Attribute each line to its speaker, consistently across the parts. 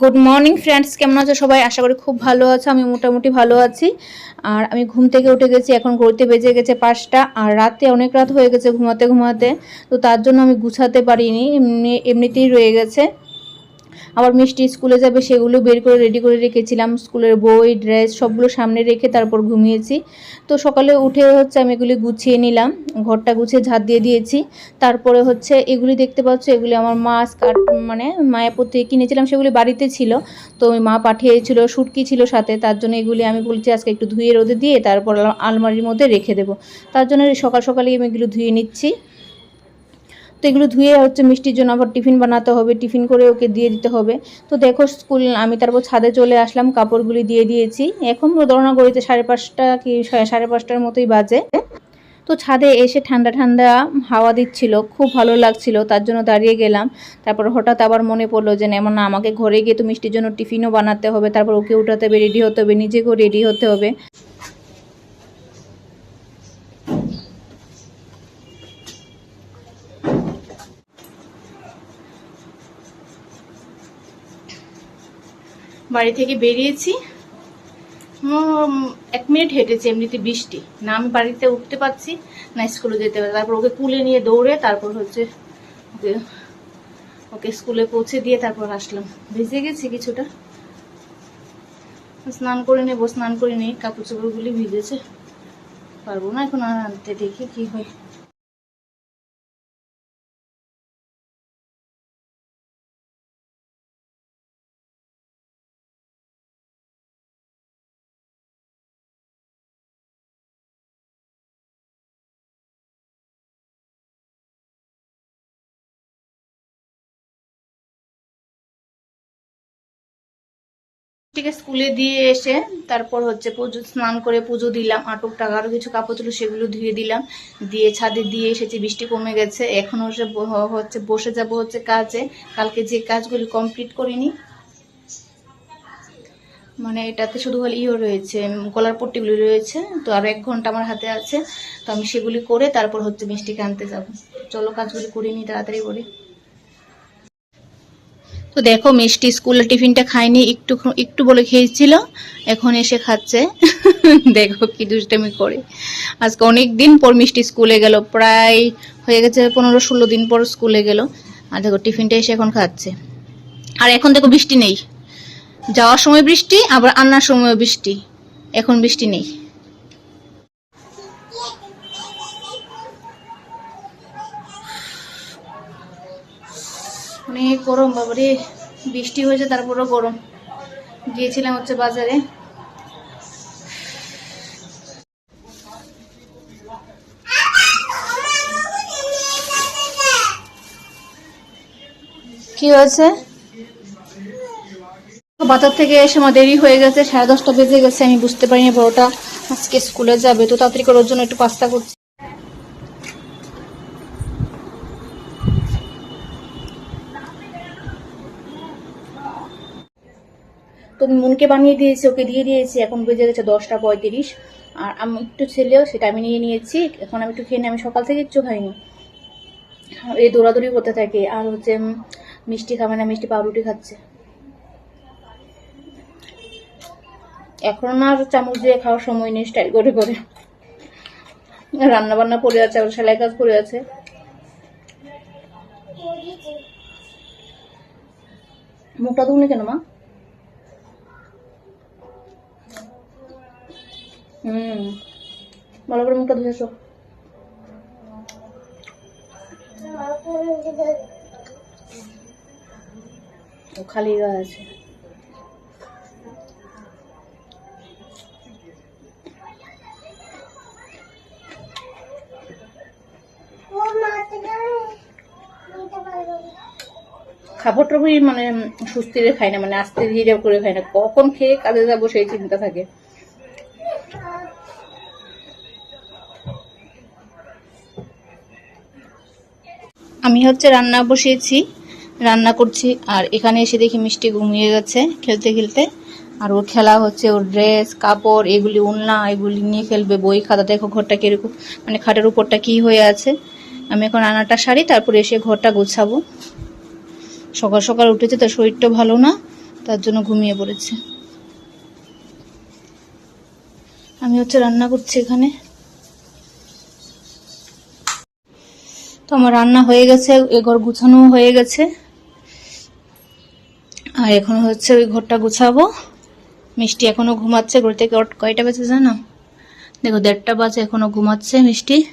Speaker 1: Good morning friends কেমন আছো সবাই? আশা করি খুব ভালো আছো। আমি মোটামুটি ভালো আছি। আর আমি ঘুম থেকে উঠে গেছি। এখন ঘড়িতে বেজে গেছে পাঁচটা। আর রাতে অনেক রাত হয়ে গেছে ঘুমাতে ঘুমাতে। তো তার জন্য আমি গুছাতে পারিনি। এমনি এমনিতেই রয়ে গেছে। আবার মিষ্টি স্কুলে যাবে, সেগুলো বের করে রেডি করে রেখেছিলাম। স্কুলের বই ড্রেস সবগুলো সামনে রেখে তারপর ঘুমিয়েছি। তো সকালে উঠে হচ্ছে আমি এগুলি গুছিয়ে নিলাম, ঘরটা গুছিয়ে ঝাঁট দিয়ে দিয়েছি। তারপরে হচ্ছে এগুলি দেখতে পাচ্ছ, এগুলি আমার মা স্কার্ট মানে মায়াপতি কিনেছিলাম, সেগুলি বাড়িতে ছিল। তো মা পাঠিয়েছিল শুটকি ছিল সাথে, তার জন্য এগুলি আমি বলছি আজকে একটু ধুয়ে রোদে দিয়ে তারপর আলমারির মধ্যে রেখে দেবো। তার জন্য সকাল সকালেই আমি এগুলো ধুয়ে নিচ্ছি। তো এগুলো ধুয়ে হচ্ছে মিষ্টির জন্য আবার টিফিন বানাতে হবে, টিফিন করে ওকে দিয়ে দিতে হবে। তো দেখো স্কুল, আমি তারপর ছাদে চলে আসলাম, কাপড়গুলি দিয়ে দিয়েছি। এখন রওনা করিতে সাড়ে পাঁচটা কি সাড়ে পাঁচটার মতোই বাজে। তো ছাদে এসে ঠান্ডা ঠান্ডা হাওয়া দিচ্ছিল, খুব ভালো লাগছিল, তার জন্য দাঁড়িয়ে গেলাম। তারপর হঠাৎ আবার মনে পড়ল যে এমন না, আমাকে ঘরে গিয়ে তো মিষ্টির জন্য টিফিনও বানাতে হবে, তারপর ওকে উঠাতে হবে, রেডি হতে হবে, নিজেকেও রেডি হতে হবে। বাড়ি থেকে বেরিয়েছি। এক মিনিট হেঁটেছি, এমনিতে বৃষ্টি। না, আমি বাড়িতে উঠতে পারছি, না স্কুলে যেতে পারছি। তারপর ওকে কুলে নিয়ে দৌড়ে, তারপর হচ্ছে ওকে ওকে স্কুলে পৌঁছে দিয়ে তারপর আসলাম। ভেজে গেছি কিছুটা। স্নান করে নেব, স্নান করে নিই কাপড় চোপড়গুলি ভিজেছে। পারব না এখন আর আনতে দেখি কি হয়। থেকে স্কুলে দিয়ে এসে তারপর হচ্ছে পুজো স্নান করে পুজো দিলাম আটক টাকা আরও কিছু কাপড় ছিল সেগুলো ধুয়ে দিলাম। দিয়ে ছাদে দিয়ে এসেছি বৃষ্টি কমে গেছে। এখন হচ্ছে হচ্ছে বসে যাব হচ্ছে কাজে। কালকে যে কাজগুলি কমপ্লিট করিনি মানে এটাতে শুধু হল ইও রয়েছে উম, গলার পট্টিগুলি রয়েছে তো আর এক ঘণ্টা আমার হাতে আছে। তো আমি সেগুলি করে তারপর হচ্ছে মিষ্টিকে আনতে যাব। চলো কাজগুলি করিনি তাড়াতাড়ি করে। তো দেখো মিষ্টি স্কুলের টিফিনটা খায়নি, একটু একটু বলে খেয়েছিল, এখন এসে খাচ্ছে। দেখো কি দুষ্টামি করে। আজকে অনেক দিন পর মিষ্টি স্কুলে গেল, প্রায় হয়ে গেছে পনেরো ষোলো দিন পর স্কুলে গেল। আর দেখো টিফিনটা এসে এখন খাচ্ছে। আর এখন দেখো বৃষ্টি নেই। যাওয়ার সময় বৃষ্টি, আবার আনার সময় বৃষ্টি। এখন বৃষ্টি নেই। অনেক গরম বাবারে, বৃষ্টি হয়েছে, তারপরেও গরম গিয়েছিলাম হচ্ছে বাজারে। কি হয়েছে? বাজার থেকে এসে আমার দেরি হয়ে গেছে, সাড়ে দশটা বেজে গেছে, আমি বুঝতে পারিনি বড়টা। আজকে স্কুলে যাবে, তো তাড়াতাড়ি করার জন্য একটু পাস্তা করছি। তো আমি মনকে বানিয়ে দিয়েছি, ওকে দিয়ে দিয়েছি, এখন বেজে গেছে দশটা পঁয়ত্রিশ। আর আমি একটু ছেলেও, সেটা আমি নিয়ে নিয়েছি, এখন আমি একটু খেয়ে আমি সকাল থেকে কিচ্ছু খাইনি। এই দৌড়াদৌড়ি করতে থাকে, আর হচ্ছে মিষ্টি খাবে না, মিষ্টি পাউরুটি খাচ্ছে। এখন আর চামচ দিয়ে খাওয়ার সময় নেই স্টাইল করে করে। রান্না বান্না পড়ে আছে, আবার সেলাই কাজ পড়ে আছে। মুখটা ধুনে কেন মা? ভালো করে মুখটা ধুয়ে এসো ও খালি আছে। খাবার টাবারই মানে সুস্থিরে খাই না মানে আস্তে ধীরে করে খাই না। কখন খেয়ে কাজে যাব সেই চিন্তা থাকে। আমি হচ্ছে রান্না বসিয়েছি, রান্না করছি, আর এখানে এসে দেখি মিষ্টি ঘুমিয়ে গেছে খেলতে খেলতে। আর ওর খেলা হচ্ছে ওর ড্রেস, কাপড়, এগুলি উন্না এগুলি নিয়ে খেলবে, বই, খাতা, দেখো ঘরটা কীরকম মানে খাটের উপরটা কি হয়ে আছে। আমি এখন রান্নাটা সারি, তারপরে এসে ঘরটা গোছাবো। সকাল সকাল উঠেছে, তার শরীরটা ভালো না, তার জন্য ঘুমিয়ে পড়েছে। আমি হচ্ছে রান্না করছি এখানে। তো আমার রান্না হয়ে গেছে, এ ঘর গুছানো হয়ে গেছে। আর এখন হচ্ছে ওই ঘরটা গুছাবো। মিষ্টি এখনও ঘুমাচ্ছে ঘর থেকে কয়টা বাজে জানো? দেখো, দেড়টা বাজে, এখনও ঘুমাচ্ছে মিষ্টি।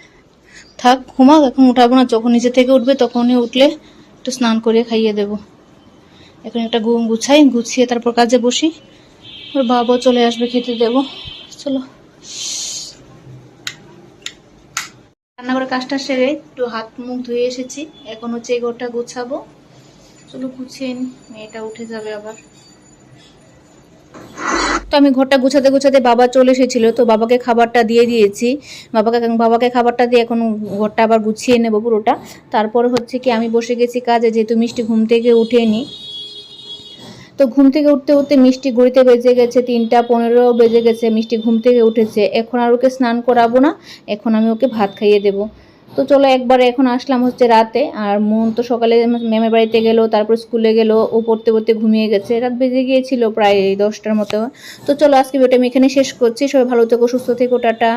Speaker 1: থাক, ঘুমাক, এখন উঠাবো না, যখন নিচে থেকে উঠবে তখনই উঠলে একটু স্নান করে খাইয়ে দেব। এখন একটা ঘুম গুছাই, গুছিয়ে তারপর কাজে বসি। ওর বাবাও চলে আসবে খেতে দেব। চলো। রান্নাঘরের কাজটা সেরে একটু হাত মুখ ধুয়ে এসেছি। এখন হচ্ছে এই ঘরটা গুছাবো। চলো গুছিয়ে নি, মেয়েটা উঠে যাবে আবার। তো আমি ঘরটা গুছাতে গুছাতে বাবা চলে এসেছিল, তো বাবাকে খাবারটা দিয়ে দিয়েছি। বাবাকে বাবাকে খাবারটা দিয়ে এখন ঘরটা আবার গুছিয়ে নেব পুরোটা। তারপর হচ্ছে কি আমি বসে গেছি কাজে, যেহেতু মিষ্টি ঘুম থেকে উঠেনি। তো ঘুম থেকে উঠতে উঠতে মিষ্টি ঘড়িতে বেজে গেছে তিনটা পনেরো, বেজে গেছে, মিষ্টি ঘুম থেকে উঠেছে। এখন আর ওকে স্নান করাবো না, এখন আমি ওকে ভাত খাইয়ে দেবো। তো চলো একবার এখন আসলাম হচ্ছে রাতে, আর মন তো সকালে ম্যামের বাড়িতে গেলো, তারপর স্কুলে গেলো, ও পড়তে পড়তে ঘুমিয়ে গেছে। রাত বেজে গিয়েছিল প্রায় দশটার মতো। তো চলো আজকে ভিডিওটা আমি এখানে শেষ করছি, সবাই ভালো থেকো, সুস্থ থেকো, টাটা।